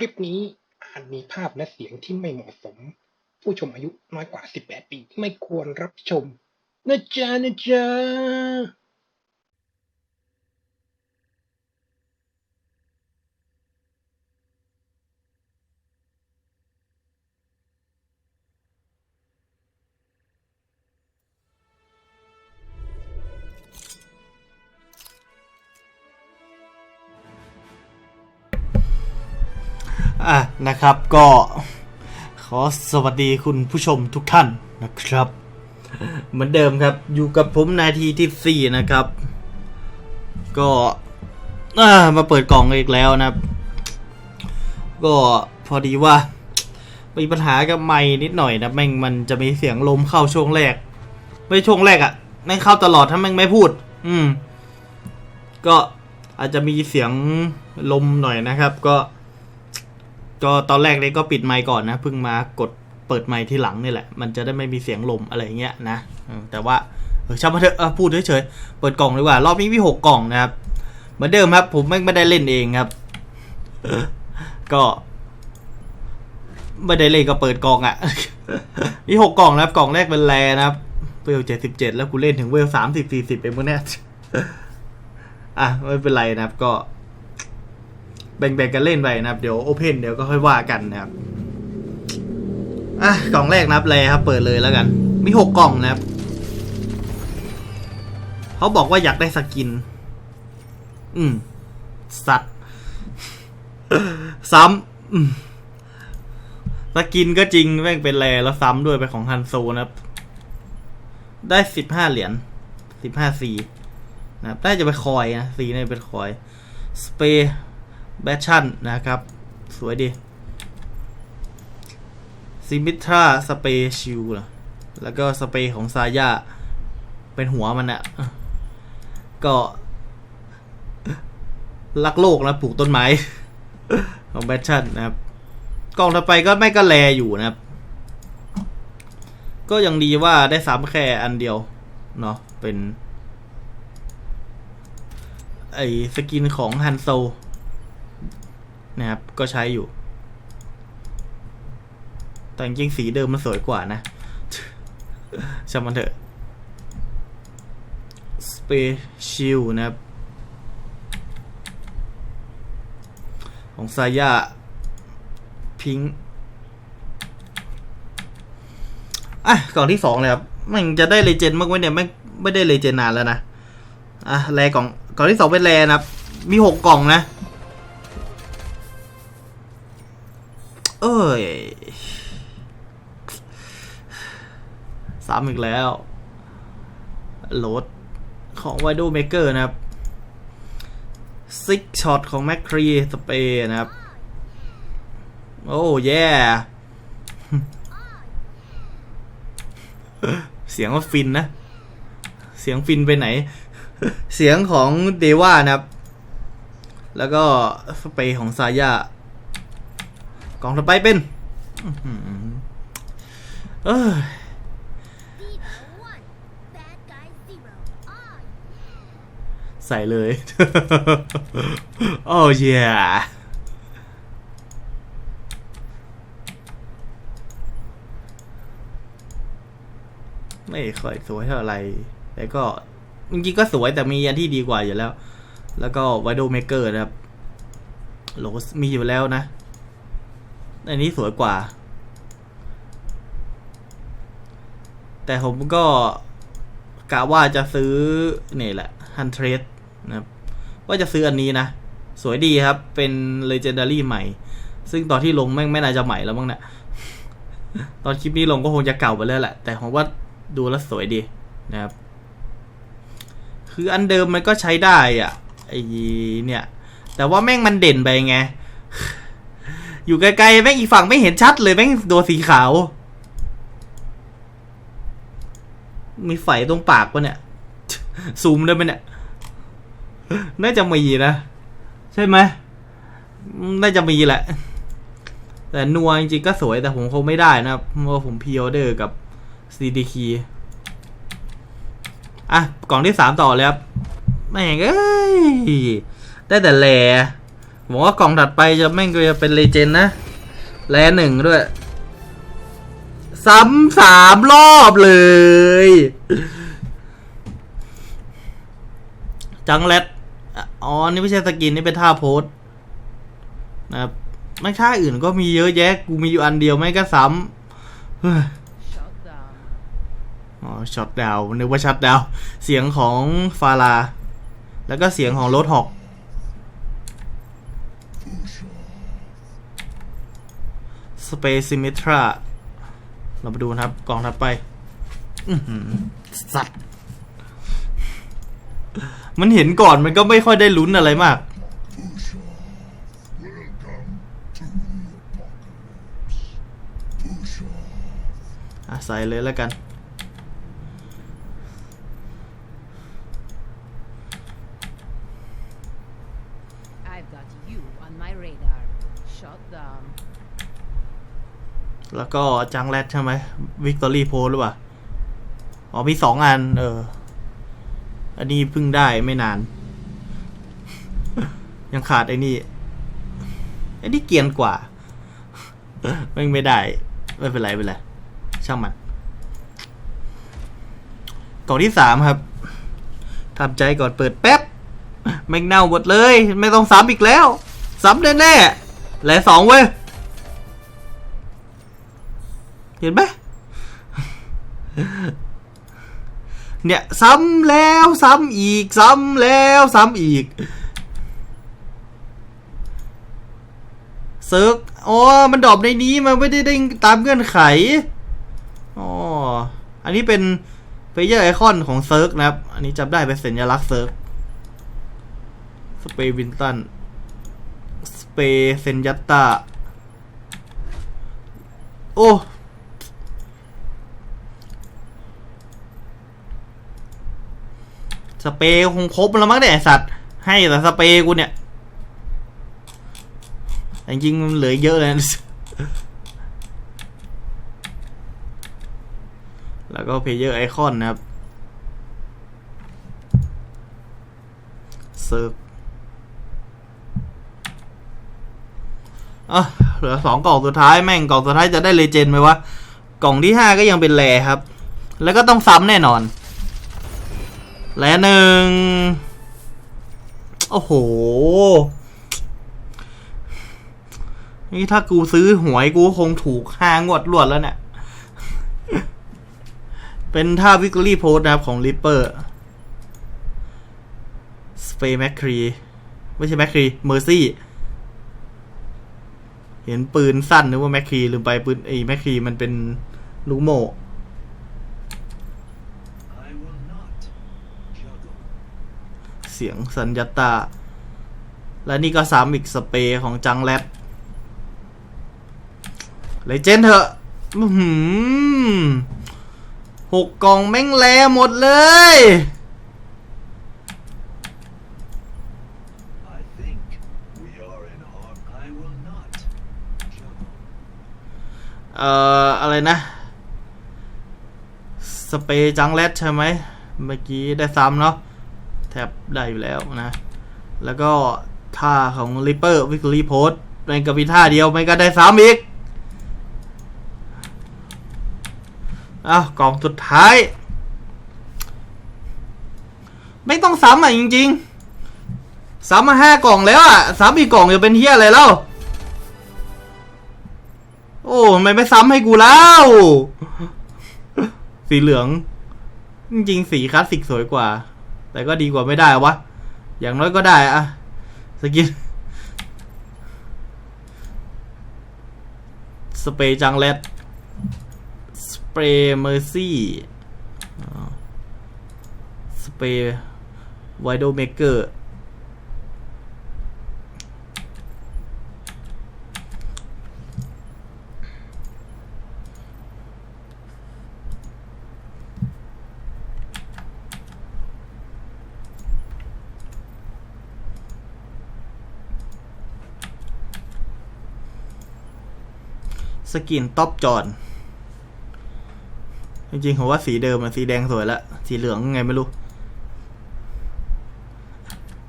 คลิปนี้อาจมีภาพและเสียงที่ไม่เหมาะสม ผู้ชมอายุน้อยกว่า 18 ปี ไม่ควรรับชมนะจ๊ะนะจ๊ะ อะนะครับก็ขอสวัสดีคุณผู้ชมทุกท่านนะครับ เหมือนเดิมครับ อยู่กับผมนาทีที่สี่นะครับ ก็มาเปิดกล่องอีกแล้วนะครับ ก็พอดีว่ามีปัญหากับไม้นิดหน่อยนะแม่งมันจะมีเสียงลมเข้าช่วงแรก ไม่ช่วงแรกอะ่ะแม่งเข้าตลอดถ้าแม่งไม่พูด อืม ก็อาจจะมีเสียงลมหน่อยนะครับ ก็ ก็ตอนแรกเลยก็ปิดไมค์ก่อนนะเพิ่งมากดเปิดไมค์ที่หลังนี่แหละ มันจะได้ไม่มีเสียงลมอะไรเงี้ยนะแต่ว่าเออช่างมันเถอะพูดเฉยๆเปิดกล่องดีกว่ารอบนี้มีหกกล่องนะครับ เหมือนเดิมครับ ผมไม่ได้เล่นเองครับ ก็ไม่ได้เล่นก็เปิดกล่องอะ่ะ มีหกกล่องนะครับ กล่องแรกเป็นแรนะครับเวลเจ็ดสิบเจ็ดแล้วกูเล่นถึงเวลสามสิบสี่สิบเองมั้งเนี่ยอะไม่เป็นไรนะครับก็ แบ่งๆกันเล่นไปนะครับ เดี๋ยวโอเพนเดี๋ยวก็ค่อยว่ากันนะครับ อะกล่องแรกนะครับแรครับ เปิดเลยแล้วกัน มีหกกล่องนะครับ เขาบอกว่าอยากได้สกิน อืม สัตว์ ซ้ำอืมสกินก็จริงแม่งเป็นแรแล้วซ้ำด้วยเป็นของฮันโซนะครับ ได้สิบห้าเหรียญสิบห้าซีนะครับได้จะไปคอยนะซีนี่เป็นคอย สเปร์ แบชชั่นนะครับ สวยดีซิมิทราสเปชิลแล้วก็สเปของซายาเป็นหัวมันอะก็รักโลกนะปลูกต้นไม้ ของแบชชั่นนะครับ กล่องต่อไปก็ไม่ก็แลอยู่นะครับ ก็ยังดีว่าได้ซ้ำแค่อันเดียว เนาะเป็น ไอสกินของฮันโซ นะครับ ก็ใช้อยู่ แต่จริงสีเดิมมันสวยกว่านะช่างมันเถอะ Special นะครับ ของซายาพิงอะกล่องที่สองเลยครับมันจะได้เลเจนด์มากไหมเนี่ยไม่ไม่ได้เลเจนด์นานแล้วนะอะแรกล่องกล่องที่สองเป็นแรนะครับ มีหกกล่องนะ เอ้ยสามอีกแล้วโหลดของ w i d o Maker นะครับซิกช็อตของ m c c r e e สเปย์นะครับ โอ้แย่ เสียงว่าฟินนะ เสียงฟินไปไหน เสียงของเดว่านะครับ แล้วก็สเปย์ของซาย่า กองต่อไปเป็นอื้ออเอ้ยใส่เลย โอ้ยไม่ค่อยสวยเท่าไหร่แต่ก็จริงๆก็สวยแต่มีอันที่ดีกว่าอยู่แล้ว แล้วก็ไวโดเมเกอร์นะครับโหลสมีอยู่แล้วนะ อันนี้สวยกว่า แต่ผมก็กะว่าจะซื้อนี่แหละฮันเทรสนะครับ ว่าจะซื้ออันนี้นะ สวยดีครับ เป็น Legendary ใหม่ ซึ่งตอนที่ลงแม่งไม่น่าจะใหม่แล้วมั้งเนะี่ยตอนคลิปนี้ลงก็คงจะเก่าไปแล้วแหละ แต่ผมว่าดูแล้วสวยดีนะครับ คืออันเดิมมันก็ใช้ได้อะไอเนี่ย แต่ว่าแม่งมันเด่นไปไง อยู่ไกลๆแม่งอีกฝั่งไม่เห็นชัดเลยแม่งตัวสีขาว มีไฟตรงปากปะเนี่ย ซูมได้ไหมเนี่ย น่าจะมีนะ ใช่ไหม น่าจะมีแหละ แต่นัวจริงๆก็สวยแต่ผมคงไม่ได้นะครับเพราะว่าผมพีออเดอร์กับ CD key อะ กล่องที่สามต่อเลยครับแม่งเอ้ย ได้แต่แหล ผมว่ากล่องถัดไปจะแม่งก็จะเป็นเลเจนด์นะ แลหนึ่งด้วย ซ้ำสามรอบเลย จังแรดอ๋อ นี่ไม่ใช่สกิน นี่เป็นท่าโพสนะครับไม่ท่าอื่นก็มีเยอะแยะ กูมีอยู่อันเดียวไม่ก็ซ้ำอ๋อ ช็อตดาวนึกว่าช็อตดาว เสียงของฟารา แล้วก็เสียงของรถหอก สเปซิมิทราเราไปดูนะครับ กล่องถัดไปสัตว์ มันเห็นก่อนมันก็ไม่ค่อยได้ลุ้นอะไรมากอะใส่เลยแล้วกัน แล้วก็จังแรดใช่ไหมวิกตอรี่โพหรือเปล่า อ๋อมีสองอัน เออ อันนี้เพิ่งได้ไม่นาน ยังขาดไอ้นี่ไอ้นี่เกียนกว่าไม่ไม่ได้ ไม่เป็นไรไม่เป็นไร ช่างมันกล่องที่สามครับทำใจก่อนเปิดแป๊บแม่งเน่าหมดเลย ไม่ต้องซ้ำอีกแล้ว ซ้ำแน่ๆแหละสองเว้ย เห็นไหมเนี่ยซ้ำแล้วซ้ำอีก ซ้ำแล้วซ้ำอีกเซิร์กอ๋อ มันดรอปในนี้มันไม่ได้ได้ตามเงื่อนไข อ๋อ อันนี้เป็นเฟเยอร์ไอคอนของเซิร์กนะครับ อันนี้จำได้เป็นสัญลักษณ์เซิร์กสเปย์วินตัน สเปย์เซนยัตตา โอ้ เปย์คงครบแล้วมั้งเนี่ยสัตว์ ให้แต่สเปย์กูเนี่ยแต่จริงมันเหลือเยอะเลยแล้วก็เพเยอร์ไอคอนนะครับเซิร์ฟอะเหลือสองกล่องสุดท้ายแม่งกล่องสุดท้ายจะได้เลเจนด์ไหมวะ กล่องที่ห้าก็ยังเป็นแรครับ แล้วก็ต้องซ้ำแน่นอน และหนึ่ง โอ้โห นี่ถ้ากูซื้อหวยกูคงถูกห้างวดรวดแล้วเนี่ย เป็นท่าวิกฤตโพสนะครับของริปเปอร์ สเปย์แมคครี ไม่ใช่แมคครี เมอร์ซี่ เห็นปืนสั้นนึกว่าแมคครีลืมไปปืนไอ้แมคครีมันเป็นลูกโม เสียงสัญญาตา และนี่ก็ซ้ำอีกสเปรย์ของจังแรดเลยเจนเถอะอื้อหือหกกล่องแม่งแลหมดเลย I think we are in harm. I will not juggle. เอ่ออะไรนะ สเปรย์จังแรดใช่ไหม เมื่อกี้ได้ซ้ำเนาะแท็ บได้อยู่แล้วนะ แล้วก็ท่าของริปเปอร์วิกฤตโพสในกับมีท่าเดียวไม่ก็ได้ซ้ำอีกอ้าวกล่องสุดท้าย ไม่ต้องซ้ำอะจริงๆซ้ำมาห้ากล่องแล้วอะซ้ำอีกกล่องจะเป็นเฮียอะไรแล้ว โอ้ทำไมไม่ซ้ำให้กูแล้ว สีเหลือง จริงๆ สีคลาสสิกสวยกว่า แต่ก็ดีกว่าไม่ได้วะ อย่างน้อยก็ได้อะสกินสเปรย์จังเลดสเปรย์เมอร์ซี่สเปรย์ไวโดเมเกอร์ สกินท็อปจอนจริงๆผมว่าสีเดิมอะสีแดงสวยละสีเหลืองไงไม่รู้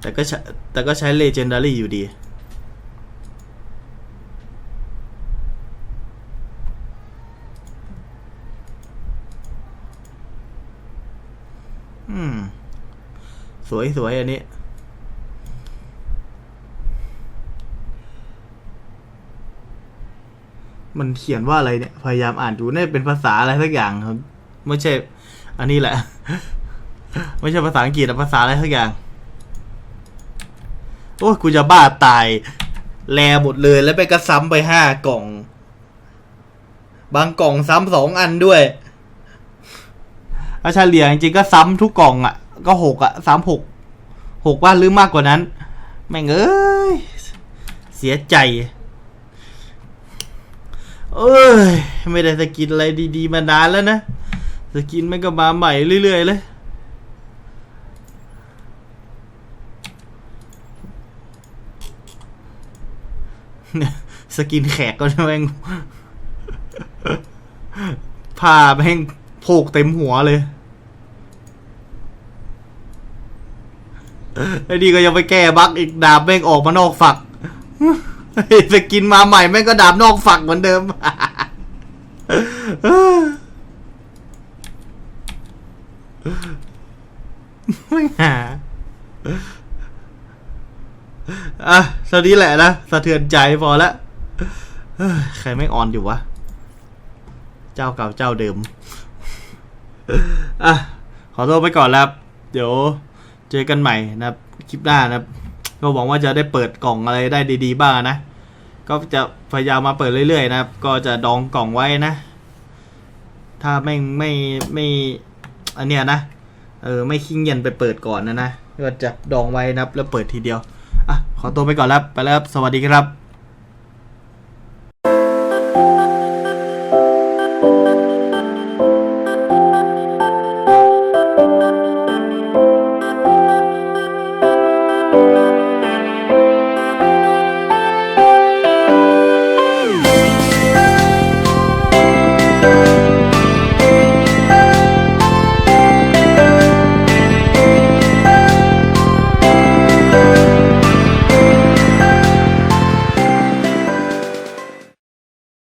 แต่ก็แต่ก็ใช้เลเจนดารี่อยู่ดี อืม สวยสวยอันนี้ มันเขียนว่าอะไรเนี่ย พยายามอ่านดูน่าจะเป็นภาษาอะไรสักอย่างครับ ไม่ใช่ อันนี้แหละ ไม่ใช่ภาษาอังกฤษแต่ภาษาอะไรสักอย่าง โอ้ยกูจะบ้าตาย แลหมดเลยแล้วไปกระซ้ำไปห้ากล่อง บางกล่องซ้ำสองอันด้วยถ้าเลี่ยจริงๆก็ซ้ำทุกกล่องอะ ก็หกอะซ้ำหกหกว่าหรือมากกว่านั้น แม่งเอ้ย เสียใจ เอ้ย ไม่ได้สกินอะไรดีๆมานานแล้วนะ สกินมันก็มาใหม่เรื่อยๆเลยเนี่ยสกินแขกก็แม่งผ้าแม่งโพกเต็มหัวเลยไอ้นี่ก็ยังไปแก้บั๊กอีกดาบแม่งออกมานอกฝัก สกินมาใหม่แม่งก็ดาบนอกฝักเหมือนเดิม ไม่หาอะเท่านี้แหละนะ สะเทือนใจพอละใครไม่ออนอยู่วะ เจ้าเก่าเจ้าเดิม อะ ขอตัวไปก่อนแล้วครับเดี๋ยวเจอกันใหม่นะครับ คลิปหน้านะครับ ก็หวังว่าจะได้เปิดกล่องอะไรได้ดี ๆ บ้างนะ ก็จะพยายามมาเปิดเรื่อยๆนะครับ ก็จะดองกล่องไว้นะ ถ้าไม่ไม่ไม่อันเนี้ยนะ เออไม่ขิงเย็นไปเปิดก่อนนะนะ ก็จะดองไว้นะครับแล้วเปิดทีเดียว อะ ขอตัวไปก่อนแล้ว ไปแล้ว สวัสดีครับ